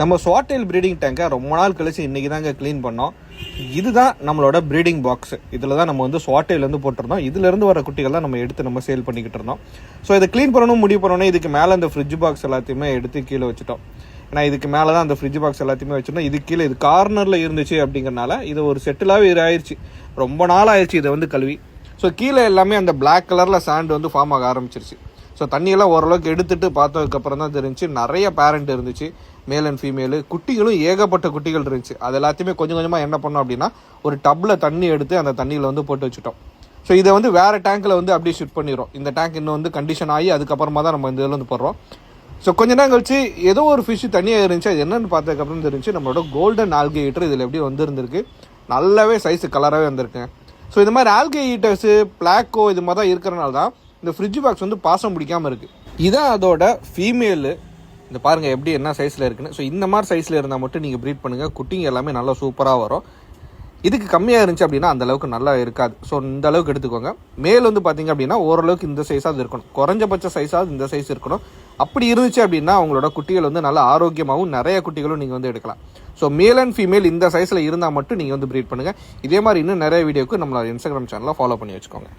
நம்ம ஸ்வாட்டெயில் ப்ரீடிங் டேங்கை ரொம்ப நாள் கழிச்சு இன்றைக்கி தாங்க க்ளீன் பண்ணோம். இதுதான் நம்மளோட ப்ரீடிங் பாக்ஸ் இதில் தான் நம்ம வந்து ஸ்வாட்டெயில் வந்து போட்டிருந்தோம். இதுலேருந்து வர குட்டிகள் தான் நம்ம எடுத்து நம்ம சேல் பண்ணிக்கிட்டு இருந்தோம். ஸோ இதை க்ளீன் பண்ணணும் முடிவு பண்ணணும் இதுக்கு மேலே அந்த ஃப்ரிட்ஜ் பாக்ஸ் எல்லாத்தையுமே எடுத்து கீழே வச்சுட்டோம். ஏன்னா இதுக்கு மேலே தான் அந்த ஃப்ரிட்ஜ் பாக்ஸ் எல்லாத்தையுமே வச்சுருந்தோம். இது கீழே இது கார்னரில் இருந்துச்சு அப்படிங்கிறனால இது ஒரு செட்டிலாகவே இது ஆயிடுச்சு ரொம்ப நாள் ஆயிடுச்சு இதை வந்து கழுவி. ஸோ கீழே எல்லாமே அந்த பிளாக் கலரில் சாண்ட் வந்து ஃபார்ம் ஆக ஆரம்பிச்சிருச்சு. ஸோ தண்ணியெல்லாம் ஓரளவுக்கு எடுத்துட்டு பார்த்ததுக்கப்புறம் தான் தெரிஞ்சு நிறைய பேரண்ட் இருந்துச்சு மேல் அண்ட் ஃபீமேலு குட்டிகளும் ஏகப்பட்ட குட்டிகள் இருந்துச்சு. அது எல்லாத்தையுமே கொஞ்சம் கொஞ்சமாக என்ன பண்ணோம் அப்படின்னா ஒரு டப்பில் தண்ணி எடுத்து அந்த தண்ணியில் வந்து போட்டு வச்சுட்டோம். ஸோ இதை வந்து வேறு டேங்க்கில் வந்து அப்படியே ஷிஃப்ட் பண்ணிடுறோம். இந்த டேங்க் இன்னும் வந்து கண்டிஷன் ஆகி அதுக்கப்புறமா தான் நம்ம இந்த இதில் வந்து போடுறோம். ஸோ கொஞ்ச நேரம் கழிச்சு ஏதோ ஒரு ஃபிஷ் தனியாக இருந்துச்சு. அது என்னென்னு பார்த்ததுக்கப்புறம் தெரிஞ்சு நம்மளோட கோல்டன் ஆல்கே ஈட்டர் இதில் எப்படி வந்துருந்துருக்கு. நல்லாவே சைஸு கலராகவே வந்திருக்குங்க ஸோ இந்த மாதிரி ஆல்கே ஈட்டர்ஸு பிளாக்கோ இது மாதிரி தான் இருக்கிறனால தான் இந்த ஃப்ரிட்ஜ் பாக்ஸ் வந்து பாசம் பிடிக்காமல் இருக்குது இதான் அதோட ஃபீமேலு இந்த பாருங்கள் எப்படி என்ன சைஸில் இருக்குன்னு. ஸோ இந்த மாதிரி சைஸில் இருந்தால் மட்டும் நீங்கள் ப்ரீட் பண்ணுங்கள் குட்டிங்க எல்லாமே நல்லா சூப்பராக வரும். இதுக்கு கம்மியாக இருந்துச்சு அப்படின்னா அந்த அளவுக்கு நல்லா இருக்காது. ஸோ இந்த அளவுக்கு எடுத்துக்கோங்க. மேல் வந்து பார்த்தீங்க அப்படின்னா ஓரளவுக்கு இந்த சைஸாவது இருக்கணும். குறைஞ்சபட்ச சைஸாவது இந்த சைஸ் இருக்கணும். அப்படி இருந்துச்சு அப்படின்னா அவங்களோட குட்டிகள் வந்து நல்லா ஆரோக்கியமாகவும் நிறைய குட்டிகளும் நீங்கள் வந்து எடுக்கலாம். ஸோ மேல் அண்ட் ஃபீமேல் இந்த சைஸில் இருந்தால் மட்டும் நீங்கள் வந்து ப்ரீட் பண்ணுங்கள் இதே மாதிரி இன்னும் நிறைய வீடியோக்கு நம்மளோட இன்ஸ்டாகிராம் சேனலை ஃபாலோ பண்ணி வச்சுக்கோங்க.